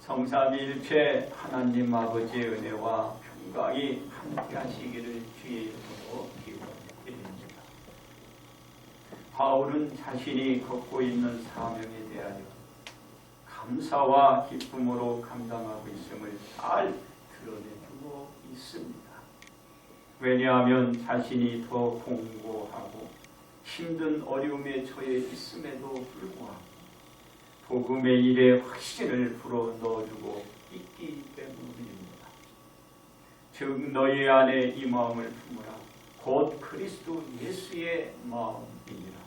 성삼일체 하나님 아버지의 은혜와 평강이 함께 하시기를 주의 이름으로 기원드립니다. 바울은 자신이 걷고 있는 사명에 대하여 감사와 기쁨으로 감당하고 있음을 잘 드러내주고 있습니다. 왜냐하면 자신이 더 공고하고 힘든 어려움에 처해 있음에도 불구하고 복음의 일에 확신을 불어 넣어주고 있기 때문입니다. 즉 너희 안에 이 마음을 품으라 곧 그리스도 예수의 마음이니라.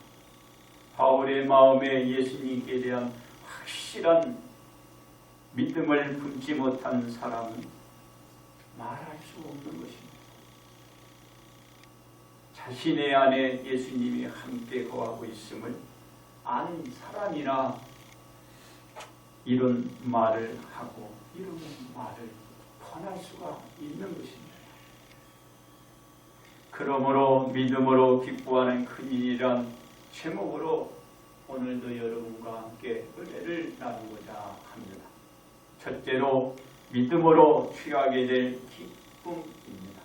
바울의 마음에 예수님께 대한 확실한 믿음을 품지 못한 사람은 말할 수 없는 것입니다. 자신의 안에 예수님이 함께 거하고 있음을 안 사람이나 이런 말을 하고 이런 말을 권할 수가 있는 것입니다. 그러므로 믿음으로 기뻐하는 큰 일이란 제목으로 오늘도 여러분과 함께 은혜를 나누고자 합니다. 첫째로 믿음으로 취하게 될 기쁨입니다.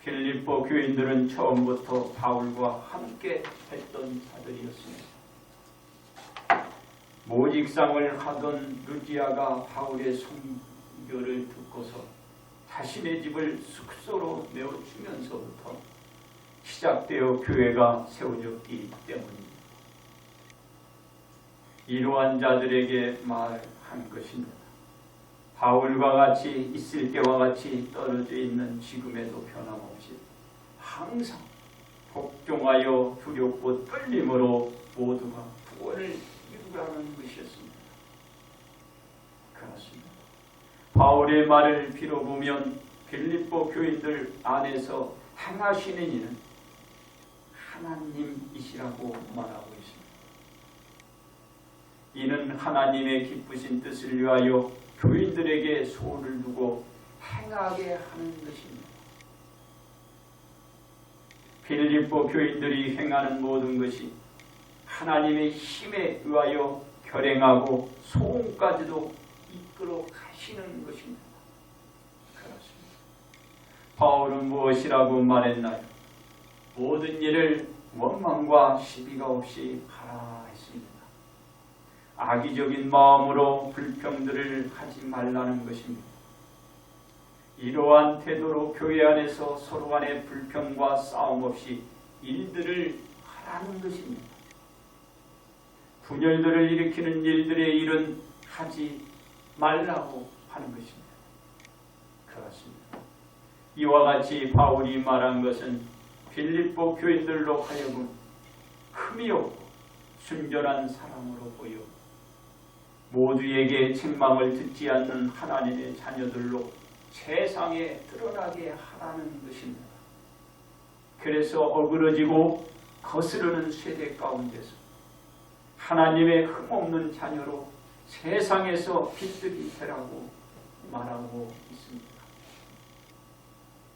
필리포 교인들은 처음부터 바울과 함께 했던 자들이었습니다. 모직상을 하던 루디아가 바울의 선교를 듣고서 자신의 집을 숙소로 내어주면서부터 시작되어 교회가 세워졌기 때문입니다. 이러한 자들에게 말한 것입니다. 바울과 같이 있을 때와 같이 떨어져 있는 지금에도 변함없이 항상 복종하여 두렵고 떨림으로 모두가 구원을 이루라는 것이었습니다. 그렇습니다. 바울의 말을 빌어보면 빌립보 교인들 안에서 행하시는 이는 하나님이시라고 말하고 있습니다. 이는 하나님의 기쁘신 뜻을 위하여 교인들에게 소원을 두고 행하게 하는 것입니다. 빌립보 교인들이 행하는 모든 것이 하나님의 힘에 의하여 결행하고 소원까지도 이끌어 가시는 것입니다. 바울은 무엇이라고 말했나요? 모든 일을 원망과 시비가 없이 하라 했습니다. 악의적인 마음으로 불평들을 하지 말라는 것입니다. 이러한 태도로 교회 안에서 서로 간의 불평과 싸움 없이 일들을 하라는 것입니다. 분열들을 일으키는 일들의 일은 하지 말라고 하는 것입니다. 그렇습니다. 이와 같이 바울이 말한 것은 빌립보 교인들로 하여금 흠이 없고 순전한 사람으로 보여 모두에게 책망을 듣지 않는 하나님의 자녀들로 세상에 드러나게 하라는 것입니다. 그래서 어그러지고 거스르는 세대 가운데서 하나님의 흠없는 자녀로 세상에서 빛들이 되라고 말하고 있습니다.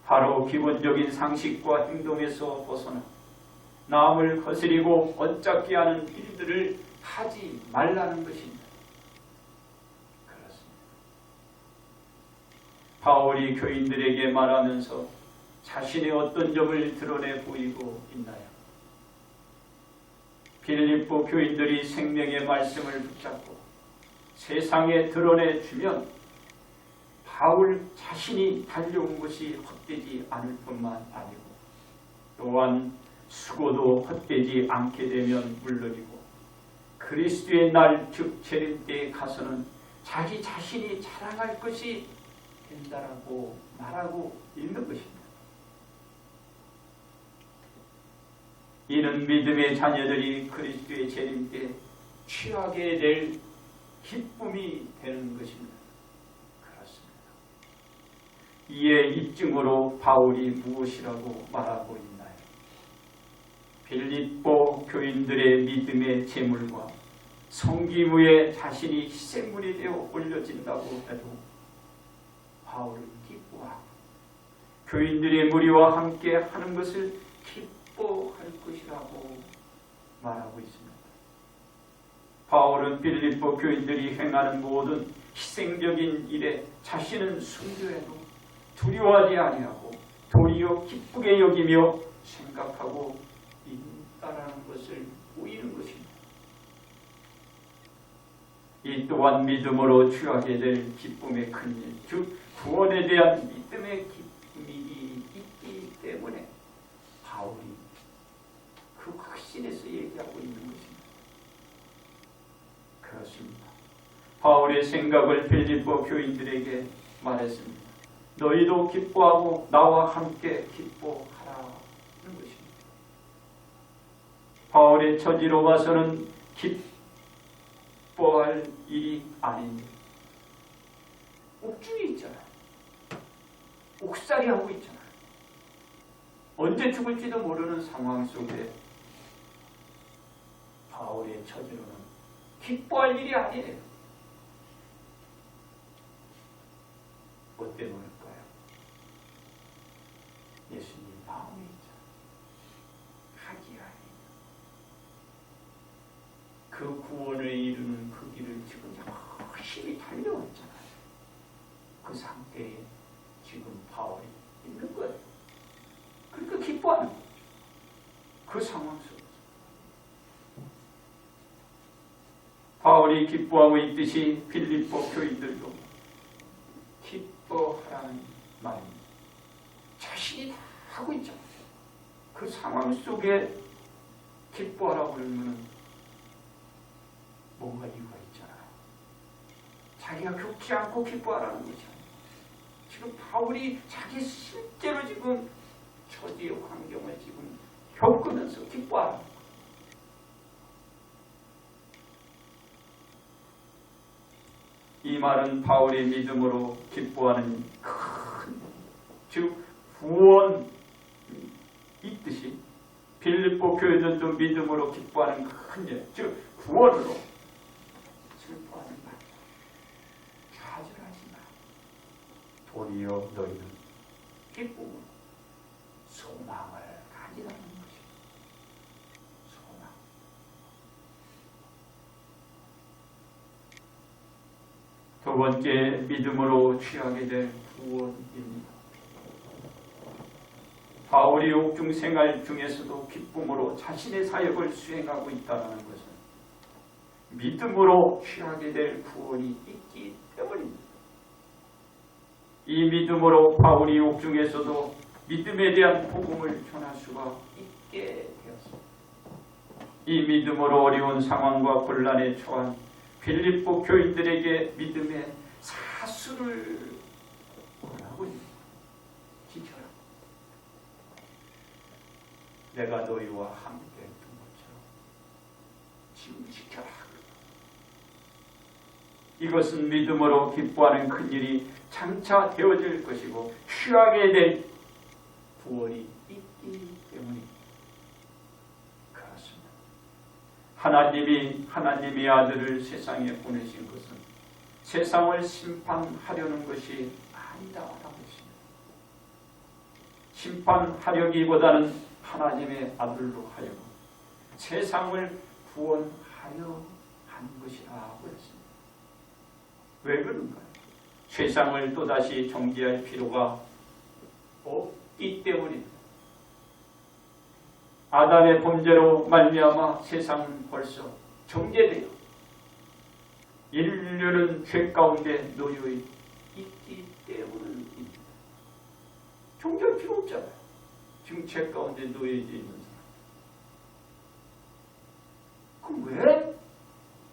바로 기본적인 상식과 행동에서 벗어나 남을 거스리고 언짢게 하는 일들을 하지 말라는 것입니다. 그렇습니다. 바울이 교인들에게 말하면서 자신의 어떤 점을 드러내 보이고 있나요? 빌립보 교인들이 생명의 말씀을 붙잡고 세상에 드러내 주면 바울 자신이 달려온 것이 헛되지 않을 뿐만 아니고 또한 수고도 헛되지 않게 되면 물론이고 그리스도의 날 즉 재림 때에 가서는 자기 자신이 자랑할 것이 된다라고 말하고 있는 것입니다. 이는 믿음의 자녀들이 그리스도의 재림 때 취하게 될 기쁨이 되는 것입니다. 그렇습니다. 이에 입증으로 바울이 무엇이라고 말하고 있나요? 빌립보 교인들의 믿음의 제물과 성기무에 자신이 희생물이 되어 올려진다고 해도 바울은 기뻐하고 교인들의 무리와 함께 하는 것을 기뻐 할 것이라고 말하고 있습니다. 바울은 빌립보 교인들이 행하는 모든 희생적인 일에 자신은 순교해도 두려워하지 아니하고 도리어 기쁘게 여기며 생각하고 있다라는 것을 보이는 것입니다. 이 또한 믿음으로 취하게 될 기쁨의 큰 일, 즉 구원에 대한 믿음의 기 신에서 얘기하고 있는 것입니다. 그렇습니다. 바울의 생각을 빌립보 교인들에게 말했습니다. 너희도 기뻐하고 나와 함께 기뻐하라는 것입니다. 바울의 처지로 봐서는 기뻐할 일이 아닙니다. 옥중에 있잖아요. 옥살이 하고 있잖아요. 언제 죽을지도 모르는 상황 속에 바울의 처지로는 기뻐할 일이 아니에요. 뭐 때문일까요? 예수님 마음에 있잖아요. 하기 아니. 그 구원을 이루는 그 길을 지금 열심히 달려왔잖아요. 그 상태에 지금 바울이 있는 거예요. 그러니까 기뻐하는 거죠. 그 상황 속에서. 바울이 기뻐하고 있듯이 빌립보 교인들도 기뻐하라는 말입니다. 자신이 다 하고 있잖아요. 그 상황 속에 기뻐하라고 그러면은 뭔가 이유가 있잖아요. 자기가 겪지 않고 기뻐하라는 거잖아요. 지금 바울이 자기 실제로 지금 처지의 환경을 지금 겪으면서 기뻐하라. 이 말은 바울의 믿음으로 기뻐하는 큰, 즉 구원 있듯이 빌립보 교회들도 믿음으로 기뻐하는 큰 일, 즉 구원으로 슬퍼하는 말. 좌절하지 마. 도리어 너희는 기쁨으로 소망을 가지라는 것입니다. 소망. 두 번째 믿음으로 취하게 될 구원입니다. 바울이 옥중 생활 중에서도 기쁨으로 자신의 사역을 수행하고 있다는 것은 믿음으로 취하게 될 구원이 있기 때문입니다. 이 믿음으로 바울이 옥중에서도 믿음에 대한 복음을 전할 수가 있게 되었습니다. 이 믿음으로 어려운 상황과 곤란에 처한 빌립보 교인들에게 믿음의 사수를 있습니다. 지켜라. 내가 너희와 함께 했던 것처럼 지금 지켜라. 이것은 믿음으로 기뻐하는 큰 일이 장차 되어질 것이고 취하게 될 구원이 있기 때문입니다. 그렇습니다. 하나님이 하나님의 아들을 세상에 보내신 것은 세상을 심판하려는 것이 아니다라고 했습니다. 심판하려기보다는 하나님의 아들로 하여금 세상을 구원하려 한 것이라고 했습니다. 왜 그런가요? 세상을 또다시 정죄할 필요가 없기 때문입니다. 아담의 범죄로 말미암아 세상은 벌써 정죄되어 인류는 죄 가운데 놓여 있기 때문입니다. 정죄할 필요 없잖아요. 지금 죄 가운데 놓여져 있는 사람. 그럼 왜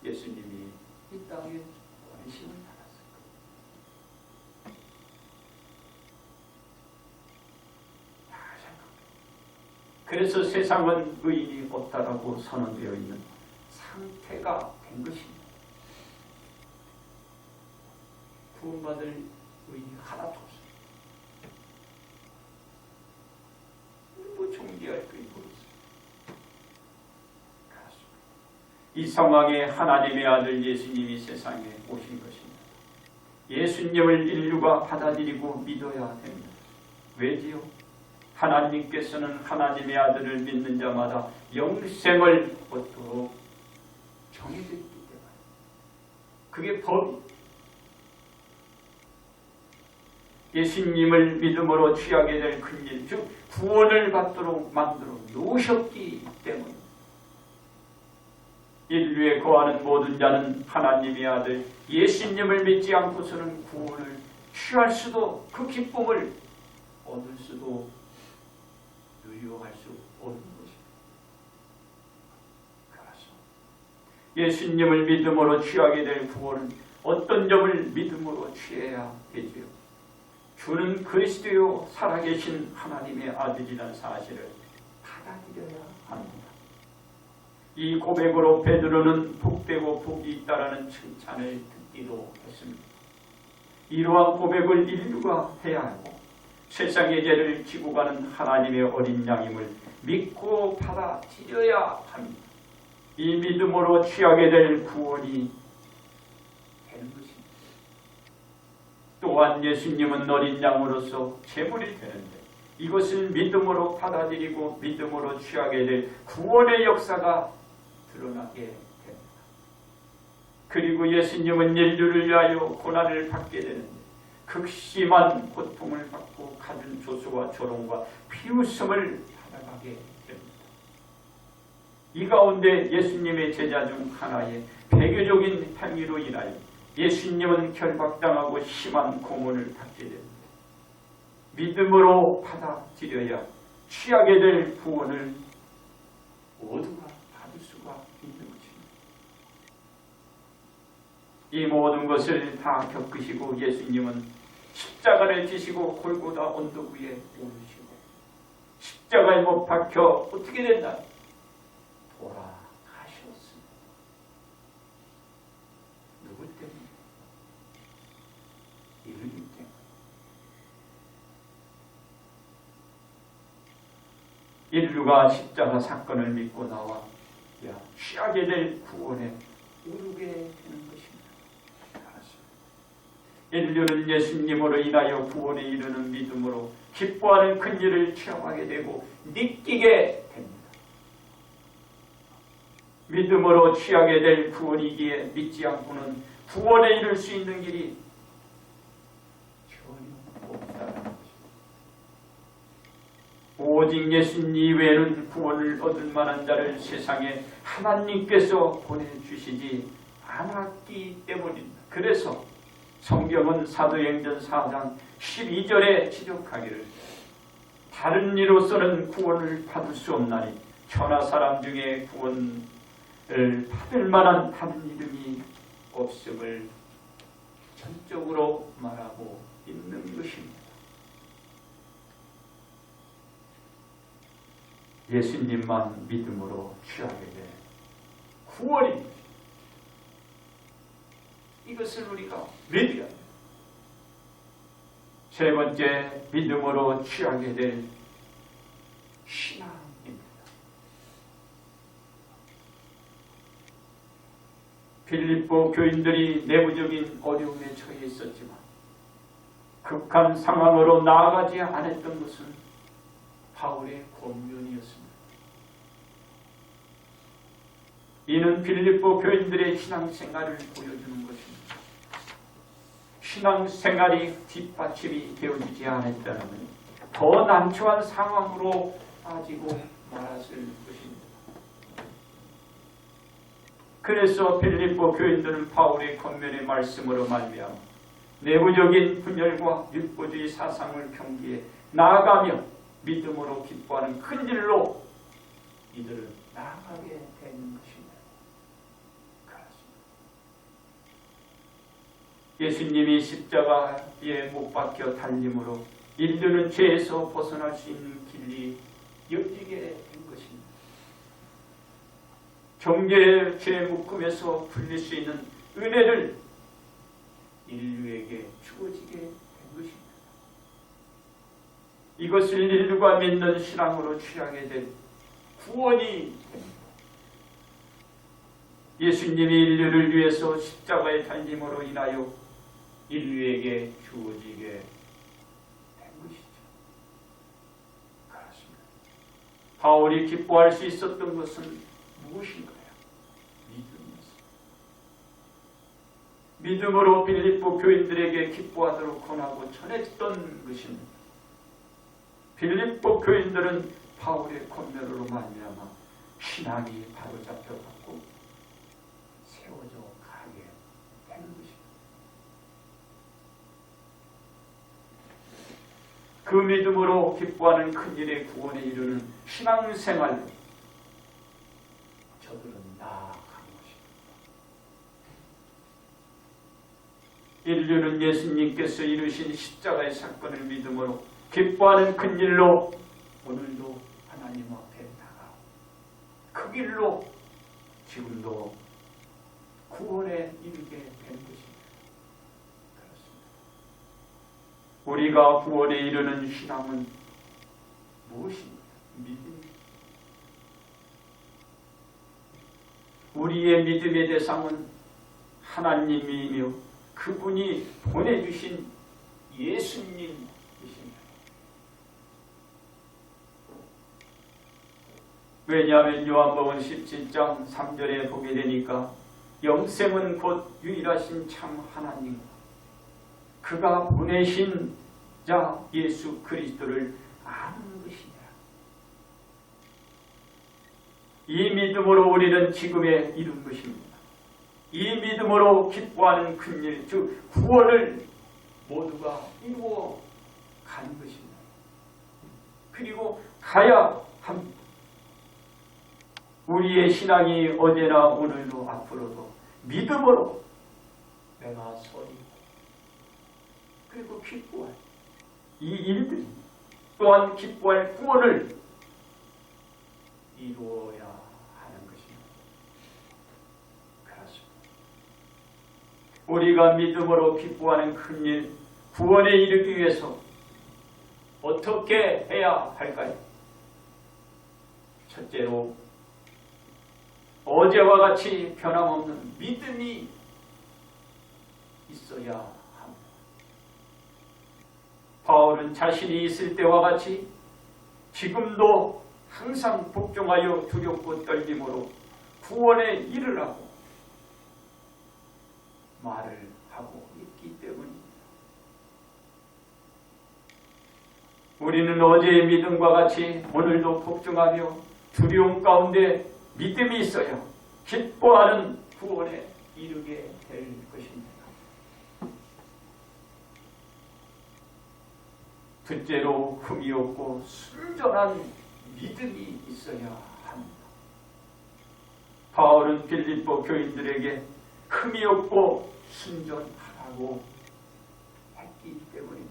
예수님이 이 땅에 관심을 받았을까? 잘 생각해. 그래서 세상은 의인이 없다라고 선언되어 있는 상태가 된 것입니다. 구원받을 의인이 하나도 없어요. 뭐 정죄할 거 있고. 이 상황에 하나님의 아들 예수님이 세상에 오신 것입니다. 예수님을 인류가 받아들이고 믿어야 됩니다. 왜지요? 하나님께서는 하나님의 아들을 믿는 자마다 영생을 얻도록 정해져 있기 때문에 그게 법이 예수님을 믿음으로 취하게 될 큰일, 즉 구원을 받도록 만들어 놓으셨기 때문에 인류에 거하는 모든 자는 하나님의 아들 예수님을 믿지 않고서는 구원을 취할 수도 그 기쁨을 얻을 수도 누려할 수 없는 것입니다. 그래서 예수님을 믿음으로 취하게 될 구원은 어떤 점을 믿음으로 취해야 되지요? 주는 그리스도요 살아계신 하나님의 아들이라는 사실을 받아들여야 합니다. 이 고백으로 베드로는 복되고 복이 있다라는 칭찬을 듣기도 했습니다. 이러한 고백을 인류가 해야 하고 세상의 죄를 지고 가는 하나님의 어린 양임을 믿고 받아들여야 합니다. 이 믿음으로 취하게 될 구원이 되는 것입니다. 또한 예수님은 어린 양으로서 제물이 되는데 이것을 믿음으로 받아들이고 믿음으로 취하게 될 구원의 역사가 드러나게 됩니다. 그리고 예수님은 인류를 위하여 고난을 받게 되는데 극심한 고통을 받고 가진 조소와 조롱과 비웃음을 받아가게 됩니다. 이 가운데 예수님의 제자 중 하나의 배교적인 행위로 인하여 예수님은 결박당하고 심한 고문을 받게 됩니다. 믿음으로 받아들여야 취하게 될 구원을 모두가 받을 수가 있는 것입니다. 이 모든 것을 다 겪으시고 예수님은 십자가를 지시고 골고다 언덕 위에 오르시고 십자가에 못 박혀 어떻게 된다? 돌아가셨습니다. 누구 때문에? 이르기 때문에. 인류가 십자가 사건을 믿고 나와 야, 취하게 될 구원에 오르게 되는. 알았습니다. 인류는 예수님으로 인하여 구원에 이르는 믿음으로 기뻐하는 큰 일을 체험하게 되고 느끼게 됩니다. 믿음으로 취하게 될 구원이기에 믿지 않고는 구원에 이를 수 있는 길이 전혀 없다는 것입니다. 오직 예수님 이외에는 구원을 얻을 만한 자를 세상에 하나님께서 보내주시지 않았기 때문입니다. 그래서 성경은 사도행전 4장 12절에 지적하기를 다른 이로서는 구원을 받을 수 없나니 천하 사람 중에 구원을 받을 만한 다른 이름이 없음을 전적으로 말하고 있는 것입니다. 예수님만 믿음으로 취하게 될 구원입니다. 이것을 우리가 믿어야. 세 번째 믿음으로 취하게 될 신앙입니다. 필리포 교인들이 내부적인 어려움에 처해 있었지만 극한 상황으로 나아가지 않았던 것은 바울의 권면이었습니다. 이는 빌립보 교인들의 신앙생활을 보여주는 것입니다. 신앙생활이 뒷받침이 되어지지 않았다면 더 난처한 상황으로 빠지고 말았을 것입니다. 그래서 빌립보 교인들은 바울의 권면의 말씀으로 말미암아 내부적인 분열과 율법주의 사상을 경계해 나아가며 믿음으로 기뻐하는 큰 일로 이들은 나아가게 되는 것입니다. 예수님이 십자가에 못 박혀 달림으로 인류는 죄에서 벗어날 수 있는 길이 열리게 된 것입니다. 경계의 죄 묶음에서 풀릴 수 있는 은혜를 인류에게 주어지게 된 것입니다. 이것을 인류가 믿는 신앙으로 취하게 된 구원이 됩니다. 예수님이 인류를 위해서 십자가의 달림으로 인하여 인류에게 주어지게 된 것이죠. 그렇습니다. 바울이 기뻐할 수 있었던 것은 무엇인가요? 믿음으로 빌립보 교인들에게 기뻐하도록 권하고 전했던 것입니다. 빌립보 교인들은 바울의 권면으로 말미암아 신앙이 바로잡혀갖고 세워져 가게 되는 것입니다. 그 믿음으로 기뻐하는 큰 일의 구원에 이르는 신앙생활로 저들은 나아간 것입니다. 인류는 예수님께서 이루신 십자가의 사건을 믿음으로 기뻐하는 큰 일로 오늘도 하나님 앞에 나가고 그 길로 지금도 구원에 이르게. 그렇습니다. 우리가 구원에 이르는 신앙은 무엇입니까? 믿음. 우리의 믿음의 대상은 하나님이며 그분이 보내주신 예수님이십니다. 왜냐하면 요한복음 17장 3절에 보게 되니까 영생은 곧 유일하신 참 하나님 그가 보내신 자 예수 그리스도를 아는 것이니라. 이 믿음으로 우리는 지금에 이룬 것입니다. 이 믿음으로 기뻐하는 큰일, 즉 구원을 모두가 이루어 가는 것입니다. 그리고 가야 합니다. 우리의 신앙이 어제나 오늘도 앞으로도 믿음으로 내가 서리 그리고 기뻐할 이 일들이 또한 기뻐할 구원을 이루어야 하는 것입니다. 그렇습니다. 우리가 믿음으로 기뻐하는 큰 일, 구원에 이르기 위해서 어떻게 해야 할까요? 첫째로 어제와 같이 변함없는 믿음이 있어야. 바울은 자신이 있을 때와 같이 지금도 항상 복종하여 두렵고 떨림으로 구원에 이르라고 말을 하고 있기 때문입니다. 우리는 어제의 믿음과 같이 오늘도 복종하며 두려움 가운데 믿음이 있어야 기뻐하는 구원에 이르게 될 것입니다. 둘째로 흠이 없고 순전한 믿음이 있어야 합니다. 바울은 빌립보 교인들에게 흠이 없고 순전하라고 했기 때문입니다.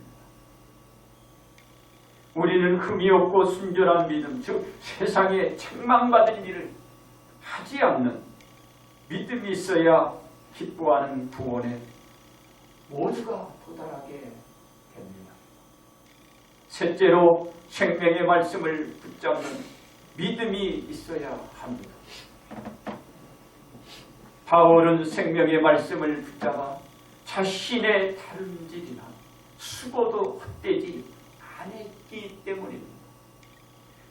우리는 흠이 없고 순전한 믿음, 즉 세상에 책망받을 일을 하지 않는 믿음이 있어야 기뻐하는 구원에 모두가 도달하게. 셋째로 생명의 말씀을 붙잡는 믿음이 있어야 합니다. 바울은 생명의 말씀을 붙잡아 자신의 다름질이나 수고도 헛되지 않았기 때문입니다.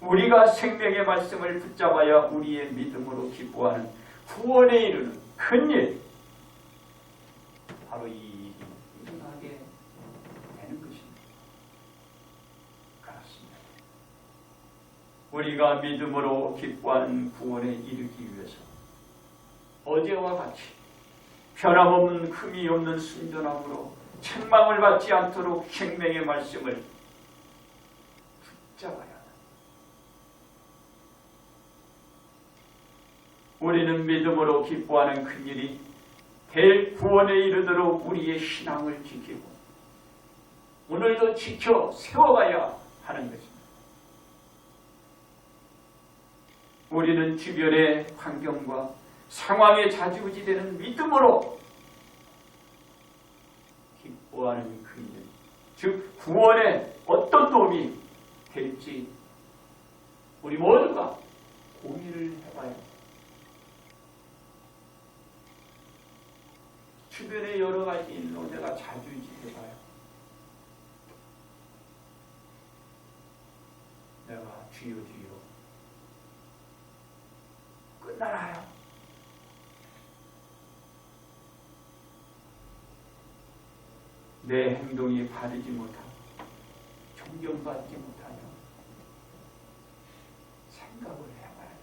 우리가 생명의 말씀을 붙잡아야 우리의 믿음으로 기뻐하는 구원에 이르는 큰일 바로 이 일이 일어나게 되는 것입니다. 그렇습니다. 우리가 믿음으로 기뻐하는 구원에 이르기 위해서 어제와 같이 변함없는 흠이 없는 순전함으로 책망을 받지 않도록 생명의 말씀을 붙잡아야 합니다. 우리는 믿음으로 기뻐하는 큰일이 될 구원에 이르도록 우리의 신앙을 지키고 오늘도 지켜 세워가야 하는 것입니다. 우리는 주변의 환경과 상황에 자지우지되는 믿음으로 기뻐하는 그 일, 즉 구원에 어떤 도움이 될지 우리 모두가 고민을 해봐야 합니다. 주변의 여러 가지 일로 내가 자주지해봐요. 내가 뒤로 뒤로 끝 나나요? 내 행동이 바르지 못하고 존경받지 못하며 생각을 해봐야 돼.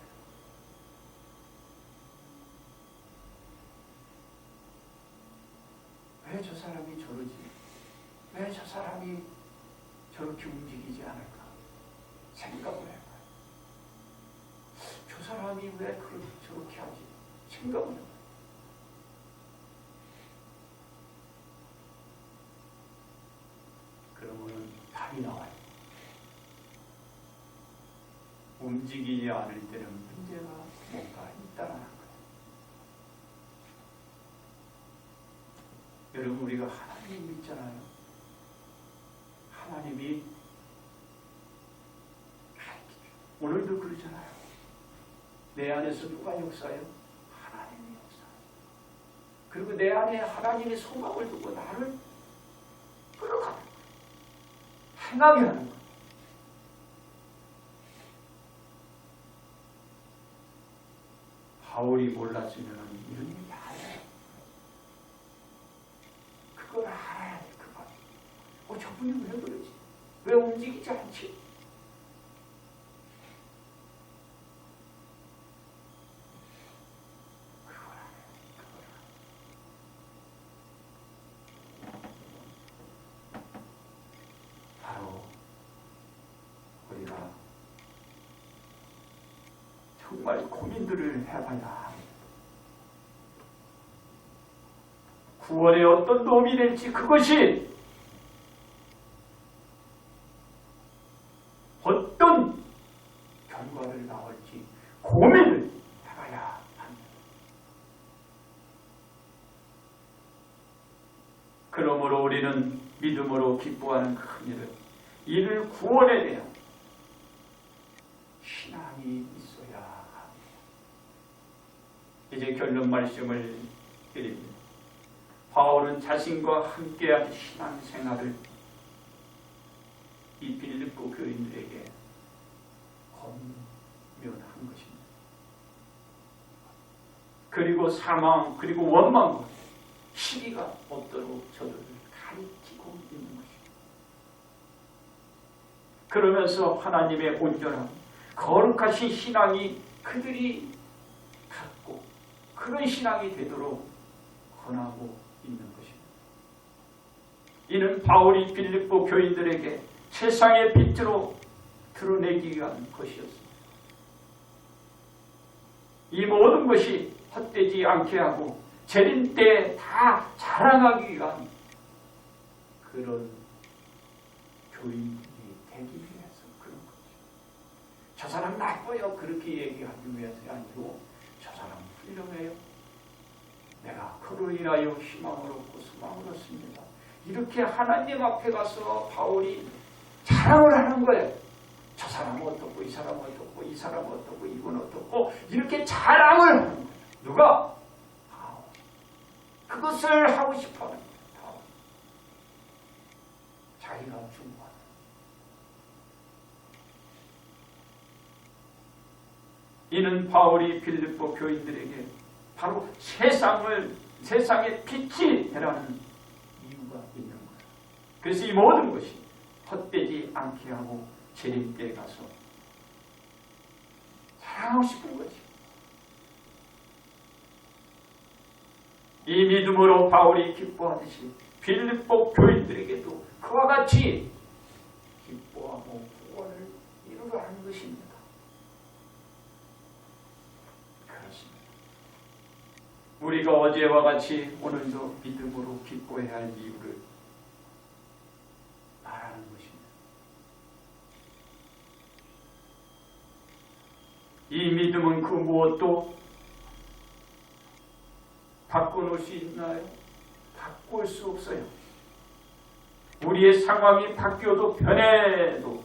왜 저 사람이 저러지? 왜 저 사람이 저렇게 움직이지 않을까? 생각을 해봐. 저 사람이 왜 그렇게 저렇게 하지? 생각을 해봐. 그러면은 답이 나와요. 움직이지 않을 때는 문제가 뭔가 있다는 거예요. 여러분 우리가 하나님 믿잖아요. 하나님이 오늘도 그러잖아요. 내 안에서 누가 역사해요? 하나님이 역사. 그리고 내 안에 하나님의 소망을 두고 나를 끌어가는 거예요. 행하게 하는 거예요. 바울이 몰랐으면 이런 일이 알아요. 그걸 알아야 돼, 그걸. 어, 저분이 왜 그러지? 왜 움직이지 않지? 그걸 알아야 돼, 그걸 알아야 돼. 바로 우리가 정말 고민들을 해봐야 합니다. 구원에 어떤 도움이 될지 그것이 어떤 결과를 나올지 고민을 해봐야 합니다. 그러므로 우리는 믿음으로 기뻐하는 큰 일을 이를 구원에 대한 신앙이. 이제 결론 말씀을 드립니다. 바울은 자신과 함께한 신앙생활을 이 빌립보 교인들에게 권면한 것입니다. 그리고 사망 그리고 원망 시기가 없도록 저들을 가리키고 있는 것입니다. 그러면서 하나님의 온전함 거룩하신 신앙이 그들이 그런 신앙이 되도록 권하고 있는 것입니다. 이는 바울이 빌립보 교인들에게 세상의 빛으로 드러내기 위한 것이었습니다. 이 모든 것이 헛되지 않게 하고 재림 때 다 자랑하기 위한 그런 교인들이 되기 위해서 그런 거죠. 저 사람 나빠요. 그렇게 얘기하기 위해서가 아니고 훌륭해요. 내가 그로 인하여 희망을 얻고 소망을 얻습니다. 이렇게 하나님 앞에 가서 바울이 자랑을 하는 거예요. 저 사람은 어떻고 이 사람은 어떻고 이 사람은 어떻고 이건 어떻고 이렇게 자랑을 하는 거예요. 누가? 바울. 그것을 하고 싶어 하는 거예요. 바울. 자기가 중요한 이는 바울이 빌립보 교인들에게 바로 세상을 세상의 빛이 되라는 이유가 있는 거예요. 그래서 이 모든 것이 헛되지 않게 하고 재림 때 가서 사랑하고 싶은 거지. 이 믿음으로 바울이 기뻐하듯이 빌립보 교인들에게도 그와 같이 기뻐하고 구원을 이루라는 것입니다. 그렇습니다. 우리가 어제와 같이 오늘도 믿음으로 기뻐해야 할 이유를 말하는 것입니다. 이 믿음은 그 무엇도 바꿔놓을 수 있나요? 바꿀 수 없어요. 우리의 상황이 바뀌어도 변해도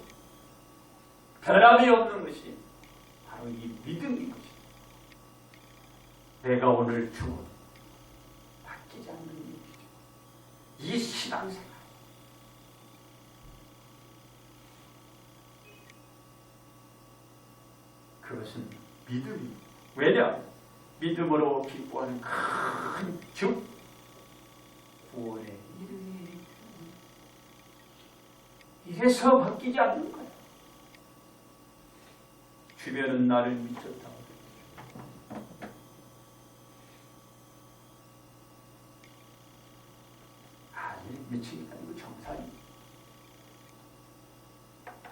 변함이 없는 것이 바로 이 믿음인 것입니다. 내가 오늘 죽어 바뀌지 않는 일이죠. 이 신앙생활. 그것은 믿음이 왜냐? 믿음으로 기뻐하는 큰즉 구원의 이름이 해서 바뀌지 않는 거야. 주변은 나를 미쳤다. 아니, 게 아니고 정상이.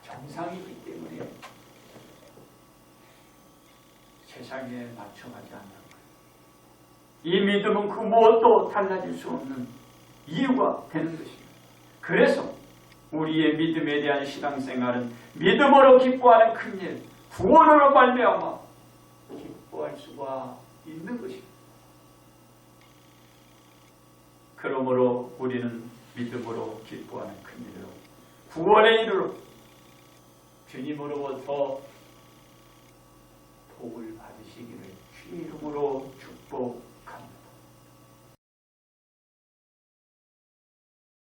정상이기 때문에 세상에 맞춰가지 않는 거예요. 이 믿음은 그 무엇도 달라질 수 없는 이유가 되는 것입니다. 그래서 우리의 믿음에 대한 신앙생활은 믿음으로 기뻐하는 큰 일, 구원으로 말미암아 기뻐할 수가 있는 것입니다. 그러므로 우리는 믿음으로 기뻐하는 큰 일로 구원에 이르러 주님으로부터 복을 받으시기를 주 이름으로 축복합니다.